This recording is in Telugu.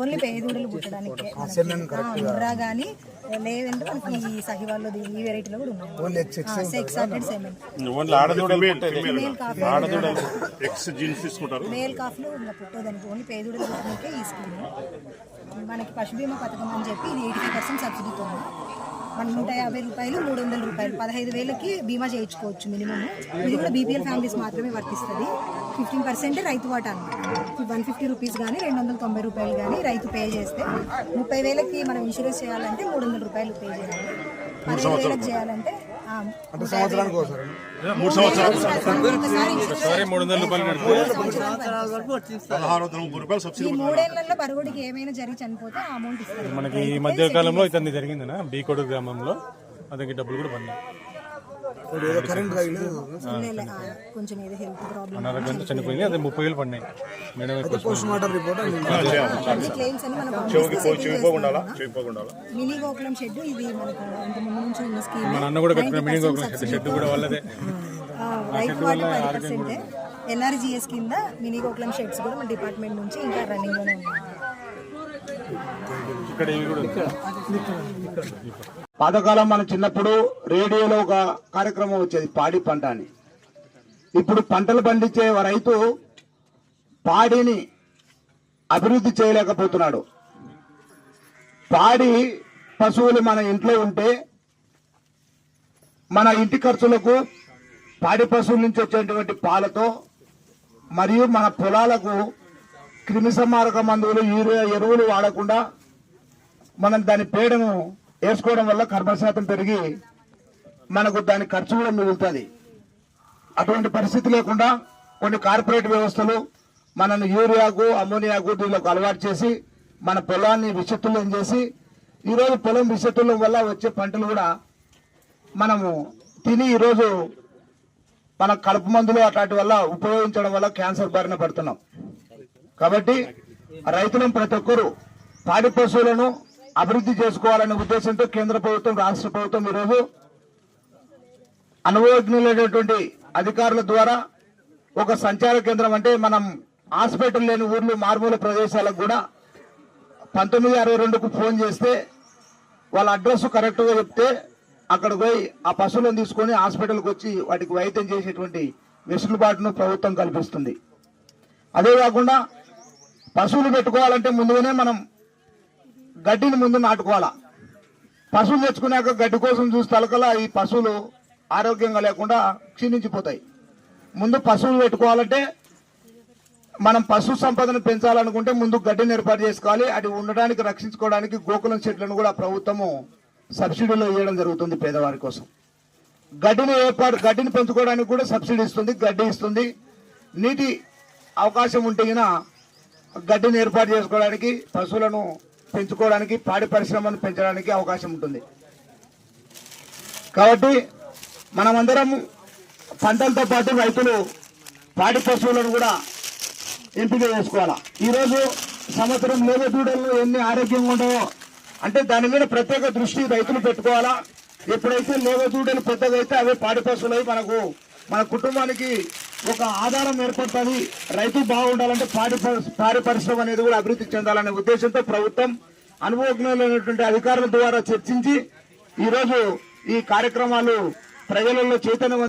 ఓన్లీ పేదూడలు పుట్టడానికి. ముర్రా కానీ లేదంటే మనకి ఈ సహివాల్లో ఈ వెరైటీలో కూడా ఉన్నాయి. సెక్స్ హండ్రెడ్ సెవెన్ మేల్ కాఫ్లు ఇంకా పుట్టోదానికి ఓన్లీ పేదూడలు పుట్టడానికే ఈ స్కీమ్ మనకి పశు బీమా పథకం అని చెప్పి ఇది ఎయిటీ ఫైవ్ పర్సెంట్ సబ్సిడీతో ఉంది. నూట యాభై రూపాయలు మూడు వందల రూపాయలు. పదహైదు వేలకి బీమా చేయించుకోవచ్చు మినిమం ఇది కూడా బీపీఎల్ ఫ్యామిలీస్ మాత్రమే వర్తిస్తుంది. ఫిఫ్టీన్ పర్సెంట్ రైతు వాటా అనమాట వన్ ఫిఫ్టీ రూపీస్ కానీ రెండు వందల తొంభై రూపాయలు కానీ రైతు పే చేస్తే ముప్పై వేలకి మనం ఇన్సూరెన్స్ చేయాలంటే మూడు వందల రూపాయలు పే చేయాలి. పదిహేను వేలకు చేయాలంటే మూడు సంవత్సరాలు. ఒకసారి ఇన్సూరెన్స్ సారీ మూడు వందల రూపాయలు కడుతుంది పదహారు వందల ముప్పై రూపాయలు ఈ సబ్సిడీ మూడేళ్ళలో బరుగుడికి ఏమైనా జరిగి చనిపోతే ఆ అమౌంట్ ఇస్తారు. మనకి ఈ మధ్య కాలంలో ఇతన్ని జరిగిందనా బీకోడు గ్రామంలో. అతనికి డబ్బులు కూడా పడినాయి. కొంచెం ఏదో హెల్త్ ప్రాబ్లమ్ అనారోగ్యంతో చనిపోయింది అదే ముప్పై వేలు పడినాయి. మేడం క్లెయిమ్స్ అని మనం మినీ గోకులం షెడ్ ఇది మనకు ఇంత ముందు నుంచి ఉన్న స్కీమ్ మా నాన్న కూడా కట్టిన షెడ్ కూడా వాళ్ళదే. పది పర్సెంట్. ఎన్ఆర్జీఎస్ కింద మినీ గోకులం షెడ్స్ కూడా మన డిపార్ట్మెంట్ నుంచి ఇంకా రన్నింగ్లోనే ఉన్నాయి ఇక్కడ ఇవి కూడా ఉంది. పాతకాలం మనం చిన్నప్పుడు రేడియోలో ఒక కార్యక్రమం వచ్చేది పాడి పంట అని. ఇప్పుడు పంటలు పండించే రైతు పాడిని అభివృద్ధి చేయలేకపోతున్నాడు. పాడి పశువులు మన ఇంట్లో ఉంటే మన ఇంటి ఖర్చులకు పాడి పశువుల నుంచి వచ్చేటువంటి పాలతో మరియు మన పొలాలకు క్రిమిసంహారక మందులు యూరియా ఎరువులు వాడకుండా మనం దాని పేడను వేసుకోవడం వల్ల కర్మశాతం శాతం పెరిగి మనకు దాని ఖర్చు కూడా మిగులుతుంది. అటువంటి పరిస్థితి లేకుండా కొన్ని కార్పొరేట్ వ్యవస్థలు మనల్ని యూరియాకు అమోనియాకు దీనికి అలవాటు చేసి మన పొలాన్ని విషతుల్యం చేసి ఈరోజు పొలం విషతుల్యం వల్ల వచ్చే పంటలు కూడా మనము తిని ఈరోజు మన కలుపు మందులు అట్లాంటి వల్ల ఉపయోగించడం వల్ల క్యాన్సర్ బారిన పడుతున్నాం. కాబట్టి రైతులను ప్రతి ఒక్కరూ పాడి పశువులను అభివృద్ధి చేసుకోవాలనే ఉద్దేశంతో కేంద్ర ప్రభుత్వం రాష్ట్ర ప్రభుత్వం ఈరోజు అనుభవజ్ఞులైనటువంటి అధికారుల ద్వారా ఒక సంచార కేంద్రం అంటే మనం హాస్పిటల్ లేని ఊర్లు మారుమూల ప్రదేశాలకు కూడా పంతొమ్మిది అరవై రెండుకు ఫోన్ చేస్తే వాళ్ళ అడ్రస్ కరెక్ట్గా చెప్తే అక్కడికి పోయి ఆ పశువులను తీసుకొని హాస్పిటల్కి వచ్చి వాటికి వైద్యం చేసేటువంటి వెసులుబాటును ప్రభుత్వం కల్పిస్తుంది. అదే కాకుండా పశువులు పెట్టుకోవాలంటే ముందుగానే మనం గడ్డిని ముందు నాటుకోవాలా? పశువులు తెచ్చుకున్నాక గడ్డి కోసం చూసి తలకలా ఈ పశువులు ఆరోగ్యంగా లేకుండా క్షీణించిపోతాయి. ముందు పశువులు పెట్టుకోవాలంటే మనం పశు సంపదను పెంచాలనుకుంటే ముందు గడ్డిని ఏర్పాటు చేసుకోవాలి. అది ఉండడానికి రక్షించుకోవడానికి గోకులం చెట్లను కూడా ప్రభుత్వము సబ్సిడీలో ఇవ్వడం జరుగుతుంది పేదవారి కోసం. గడ్డిని ఏర్పాటు గడ్డిని పెంచుకోవడానికి కూడా సబ్సిడీ ఇస్తుంది గడ్డి ఇస్తుంది. నీటి అవకాశం ఉంటే గిన గడ్డిని ఏర్పాటు చేసుకోవడానికి పశువులను పెంచుకోవడానికి పాడి పరిశ్రమను పెంచడానికి అవకాశం ఉంటుంది. కాబట్టి మనమందరం పంటలతో పాటు రైతులు పాడి పశువులను కూడా ఎంపిక చేసుకోవాలా? ఈరోజు సంవత్సరం లేవ దూడలు ఎన్ని ఆరోగ్యంగా ఉండవో అంటే దాని మీద ప్రత్యేక దృష్టి రైతులు పెట్టుకోవాలా? ఎప్పుడైతే లేవ దూడలు పెద్దగా అయితే అవే పాడి పశువులు మనకు మన కుటుంబానికి ఒక ఆధారం ఏర్పడుతుంది. రైతు బాగుండాలంటే పాడి పాడి పరిశ్రమ అనేది కూడా అభివృద్ధి చెందాలనే ఉద్దేశంతో ప్రభుత్వం అనుభవజ్ఞులైనటువంటి అధికారుల ద్వారా చర్చించి ఈరోజు ఈ కార్యక్రమాలు ప్రజలలో చైతన్యం